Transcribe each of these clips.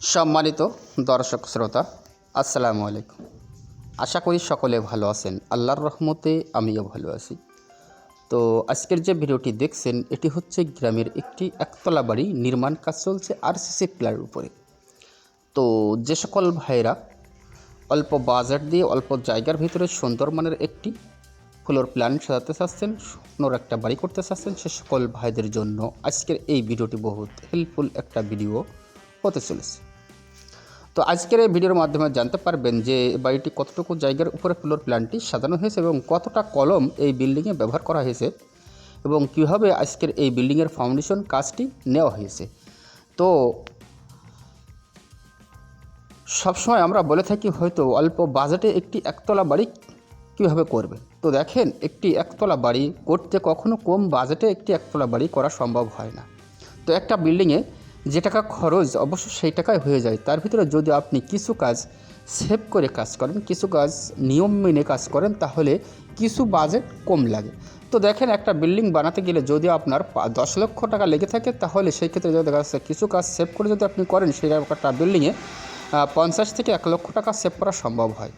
সম্মানিত দর্শক শ্রোতা, আসসালামু আলাইকুম। আশা করি সকলে ভালো আছেন। আল্লাহর রহমতে আমিও ভালো আছি। তো আজকের যে ভিডিওটি দেখছেন, এটি হচ্ছে গ্রামের একটি একতলা বাড়ি, নির্মাণ কাজ চলছে আর আরসিসি প্লারের উপরে। তো যে সকল ভাইরা অল্প বাজেট দিয়ে অল্প জায়গার ভিতরে সুন্দর মানের একটি ফ্লোর প্ল্যান সাজাতে চাচ্ছেন, সুন্দর একটা বাড়ি করতে চাচ্ছেন, সে সকল ভাইদের জন্য আজকের এই ভিডিওটি বহুত হেল্পফুল একটা ভিডিও হতে চলেছে। তো আজকের এই ভিডিওর মাধ্যমে জানতে পারবেন যে বাড়িটি কতটুকু জায়গার উপরে ফ্লোর প্ল্যানটি সাজানো হয়েছে এবং কতটা কলম এই বিল্ডিংয়ে ব্যবহার করা হয়েছে এবং কীভাবে আজকের এই বিল্ডিংয়ের ফাউন্ডেশন কাজটি নেওয়া হয়েছে। তো সবসময় আমরা বলে থাকি হয়তো অল্প বাজেটে একটি একতলা বাড়ি কীভাবে করবে? তো দেখেন, একটি একতলা বাড়ি করতে কখনো কম বাজেটে একটি একতলা বাড়ি করা সম্ভব হয় না। তো একটা বিল্ডিংয়ে যে টাকা খরচ অবশ্য সেই টাকায় হয়ে যায়। তার ভিতরে যদি আপনি কিছু কাজ সেভ করে কাজ করেন, কিছু কাজ নিয়ম মেনে কাজ করেন, তাহলে কিছু বাজেট কম লাগে। তো দেখেন একটা বিল্ডিং বানাতে গেলে যদি আপনার দশ লক্ষ টাকা লেগে থাকে, তাহলে সেই ক্ষেত্রে যদি দেখা যাচ্ছে কিছু কাজ সেভ করে যদি আপনি করেন, সেই একটা বিল্ডিংয়ে পঞ্চাশ থেকে এক লক্ষ টাকা সেভ করা সম্ভব হয়।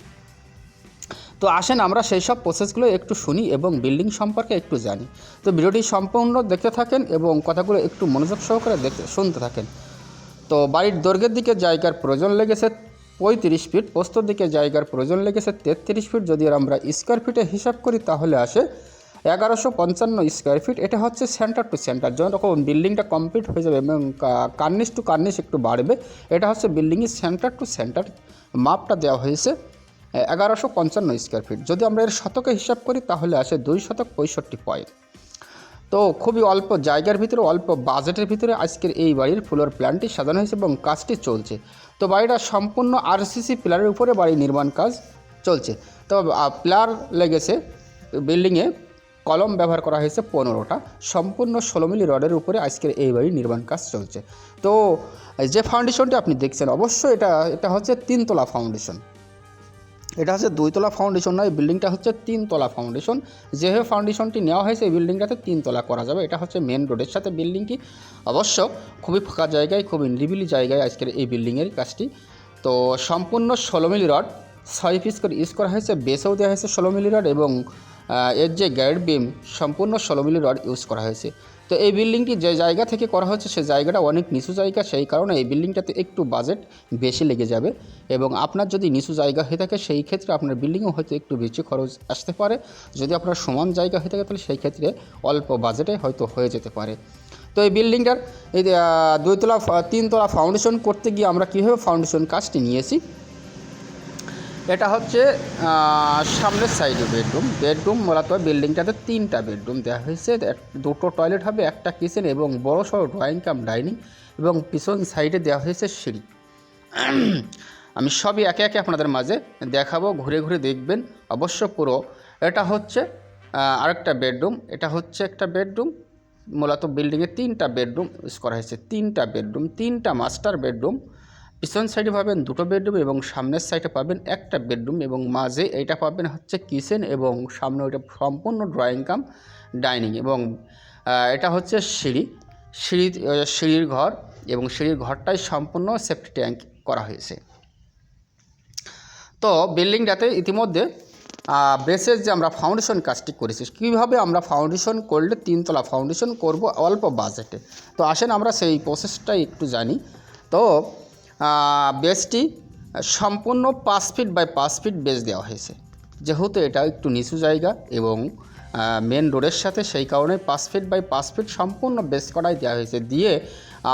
তো আসেন আমরা সেই সব প্রসেসগুলো একটু শুনি এবং বিল্ডিং সম্পর্কে একটু জানি। তো ভিডিওটি সম্পূর্ণ দেখতে থাকেন এবং কথাগুলো একটু মনোযোগ সহকারে দেখতে, শুনতে থাকেন। তো বাড়ির দৈর্ঘ্যের দিকে জায়গার প্রয়োজন লেগেছে পঁয়ত্রিশ ফিট প্রস্তর দিকে জায়গার প্রয়োজন লেগেছে তেত্রিশ ফিট যদি আমরা স্কোয়ার ফিটে হিসাব করি তাহলে আসে এগারোশো পঞ্চান্ন স্কোয়ার ফিট এটা হচ্ছে সেন্টার টু সেন্টার যখন বিল্ডিংটা কমপ্লিট হয়ে যাবে এবং কার্নিশ টু কার্নিশ একটু বাড়বে, এটা হচ্ছে বিল্ডিংয়ের সেন্টার টু সেন্টার মাপটা দেওয়া হয়েছে। এগারোশো পঞ্চান্ন স্কোয়ার ফিট যদি আমরা এর শতকে হিসাব করি, তাহলে আসে দুই শতক পঁয়ষট্টি পয়েন্ট তো খুবই অল্প জায়গার ভিতরে, অল্প বাজেটের ভিতরে আজকের এই বাড়ির ফ্লোর প্ল্যানটি সাজানো হয়েছে এবং কাজটি চলছে। তো বাড়িটা সম্পূর্ণ আরসিসি পিলারের উপরে বাড়ি নির্মাণ কাজ চলছে। তো প্লার লেগেছে বিল্ডিংয়ে কলম ব্যবহার করা হয়েছে পনেরোটা। সম্পূর্ণ ষোলো মিলি রডের উপরে আজকের এই বাড়ির নির্মাণ কাজ চলছে। তো, যে ফাউন্ডেশনটি আপনি দেখছেন, অবশ্যই এটা এটা হচ্ছে তিনতলা ফাউন্ডেশন এটা হচ্ছে দুইতলা ফাউন্ডেশন নয় বিল্ডিংটা হচ্ছে তিনতলা ফাউন্ডেশন যেভাবে ফাউন্ডেশনটি নেওয়া হয়েছে, এই বিল্ডিংটাতে তিনতলা করা যাবে। এটা হচ্ছে মেন রোডের সাথে বিল্ডিংটি অবশ্য খুবই ফাঁকা জায়গায়, খুবই নিরিবিলি জায়গায় আজকের এই বিল্ডিংয়ের কাজটি। তো সম্পূর্ণ ষোলো মিলি রড, ছয় পিস করে ইউজ করা হয়েছে, বেসেও দেওয়া হয়েছে ষোলো মিলি রড এবং এর যে গ্যারেড বিম সম্পূর্ণ ষোলো মিলি রড ইউজ করা হয়েছে। তো এই বিল্ডিংটি যে জায়গা থেকে করা হয়েছে সেই জায়গাটা অনেক নিচু জায়গা, সেই কারণে এই বিল্ডিংটাতে একটু বাজেট বেশি লেগে যাবে। এবং আপনার যদি নিচু জায়গা হয়ে থাকে, সেই ক্ষেত্রে আপনার বিল্ডিংও হয়তো একটু বেশি খরচ আসতে পারে। যদি আপনার সমান জায়গা হয়ে থাকে, তাহলে সেই ক্ষেত্রে অল্প বাজেটে হয়তো হয়ে যেতে পারে। তো এই বিল্ডিংটার এই দুইতলা, তিনতলা ফাউন্ডেশন করতে গিয়ে আমরা কীভাবে ফাউন্ডেশন কাজটি নিয়েছি এটা হচ্ছে সামনের সাইডে বেডরুম। বেডরুম মূলত বিল্ডিংটাতে তিনটা বেডরুম দেওয়া হয়েছে। দুটো টয়লেট হবে, একটা কিচেন এবং বড় সড়ো ড্রয়িং কাম, ডাইনিং এবং পিছন সাইডে দেওয়া হয়েছে সিঁড়ি। আমি সবই একে একে আপনাদের মাঝে দেখাবো, ঘুরে ঘুরে দেখবেন। অবশ্য পুরো, এটা হচ্ছে আরেকটা বেডরুম। এটা হচ্ছে একটা বেডরুম। মূলত বিল্ডিংয়ে তিনটা বেডরুম ইউজ করা হয়েছে। তিনটা বেডরুম, তিনটা মাস্টার বেডরুম। পিছন সাইডে পাবেন দুটো বেডরুম এবং সামনের সাইডে পাবেন একটা বেডরুম এবং মাঝে এইটা পাবেন হচ্ছে কিচেন এবং সামনে ওইটা সম্পূর্ণ ড্রয়িং কাম, ডাইনিং এবং এটা হচ্ছে সিঁড়ি। সিঁড়ি সিঁড়ির ঘর এবং সিঁড়ির ঘরটাই সম্পূর্ণ সেফটি ট্যাঙ্ক করা হয়েছে। তো বিল্ডিংটাতে ইতিমধ্যে বেসের যে আমরা ফাউন্ডেশন কাজটি করেছি, কীভাবে আমরা ফাউন্ডেশন করলে তিনতলা ফাউন্ডেশন করব অল্প বাজেটে? তো আসেন আমরা সেই প্রসেসটাই একটু জানি। তো বেসটি সম্পূর্ণ পাঁচ ফিট বাই পাঁচ ফিট বেস দেওয়া হয়েছে। যেহেতু এটা একটু নিচু জায়গা এবং মেন রোডের সাথে সেই কারণে পাঁচ ফিট বাই পাঁচ ফিট সম্পূর্ণ বেস করাই দেওয়া হয়েছে। দিয়ে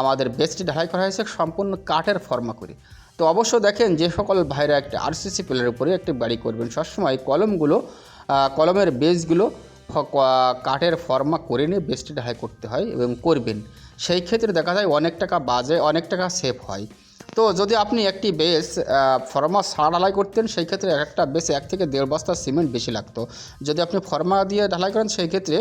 আমাদের বেসটি ঢালাই করা হয়েছে সম্পূর্ণ কাঠের ফর্মা করে। তো অবশ্য দেখেন, যে সকল ভাইরা একটা আরসিসি প্লের উপরে একটি বাড়ি করবেন, সবসময় কলমগুলো কলমের বেসগুলো কাঠের ফর্মা করে নিয়ে বেসটি ঢালাই করতে হয় এবং করবেন। সেই ক্ষেত্রে দেখা যায় অনেক টাকা বাজে, অনেক টাকা সেভ হয়। তো যদি আপনি একটি বেস ফর্মা সার ঢালাই করতেন, সেই ক্ষেত্রে এক একটা বেসে এক থেকে দেড় বস্তা সিমেন্ট বেশি লাগতো। যদি আপনি ফর্মা দিয়ে ঢালাই করেন, সেই ক্ষেত্রে